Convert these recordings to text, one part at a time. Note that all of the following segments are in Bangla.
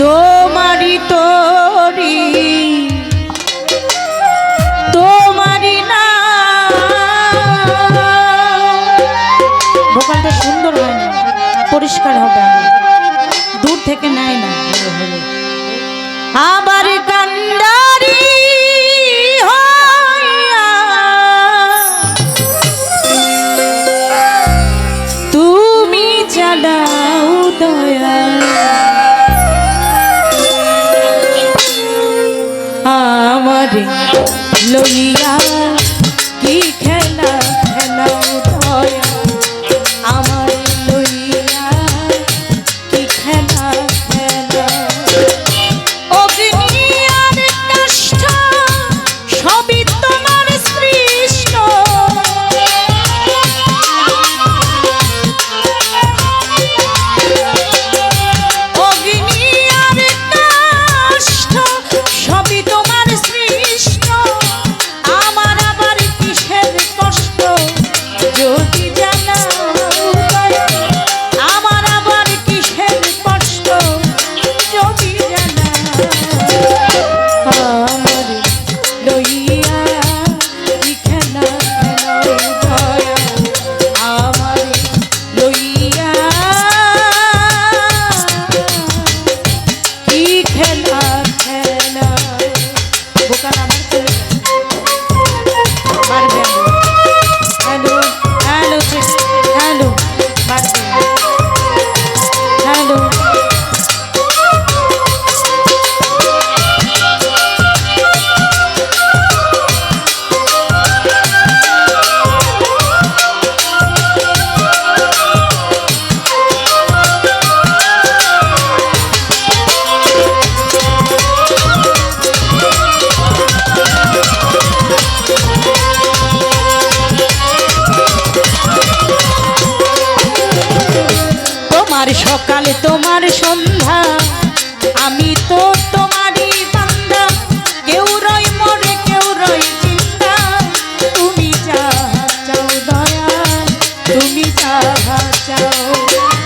তোমারি তোরি তোমারি না। ভোকালটা সুন্দর হয় পরিষ্কার হবে দূর থেকে নেয় না। আবার কান্ডারি lonely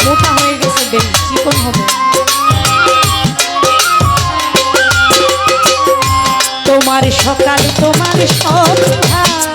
মোটা হয়ে গেছে বেল চিকন হবে? তোমার সকাল তোমার সন্ধ্যা।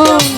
Oh.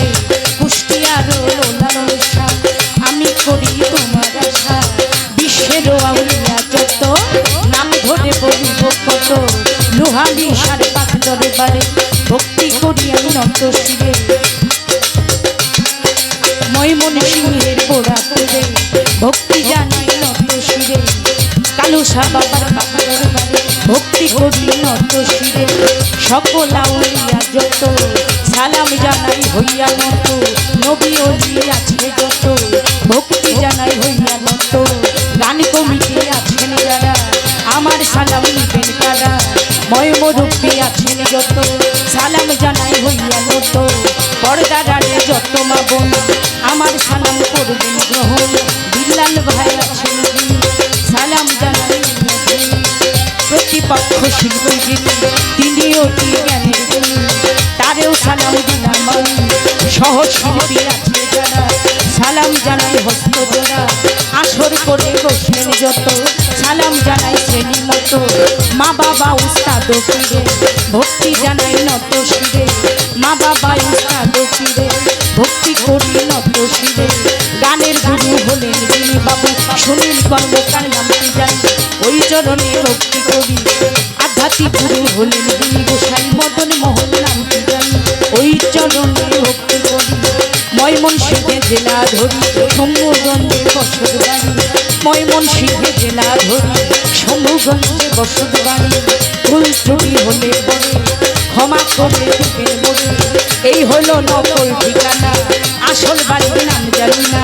দরবারে ভক্তি করি আমি নত শিরে ময়মন সিংহের গোড়া তুলে ভক্তি জানাই নত শিরে। কালু শাহ বাবার বাবার ভক্তি করি নত শিরে। সকল আউলিয়া যত, সালাম জানাই হইয়া নত নবী অলি আছে যত, ভক্তি জানাই ময়মরূপী আছেন যত। সালাম জানাই হইয়া নত পর্দারে যত মা বোন। আমার সালাম করবেন গ্রহণ। বিল্লাল ভাই আছেন সালাম জানাই। প্রতিপক্ষ শিল্পী যিনি তিনি অতি জ্ঞানের তারেও সালাম দিলাম আমি। সহ শিল্পী আছে যারা। সালাম জানাই হস্ত জোড়া আসর করে বসলেন যত। সালাম জানাই শ্রেণি মতো। মা বাবা উস্তাদ ফিরে ভক্তি জানাই নত শিরে। মা বাবা উস্তাদ ফিরে ভক্তি করি নত শিরে। গানের গুরু হলেন যিনি বাবু। সুনীল কর্মকার নামটি জানি? ওই চরণে ভক্তি করি। আধ্যাত্মিক গুরু হলেন যিনি গোসাই। মদন মোহন নামটি জানি? ওই চরণে ভক্তি করি। ময়মন জেলা ধরি শম্ভুগঞ্জে বসত বাড়ি ময়মন জেলা ধরি শম্ভুগঞ্জে বসত বাড়ি ভুল ত্রুটি হলে পরে ক্ষমা করে দেবেন বলে। এই হলো নকল ঠিকানা, আসল বাড়ির নাম জানি না।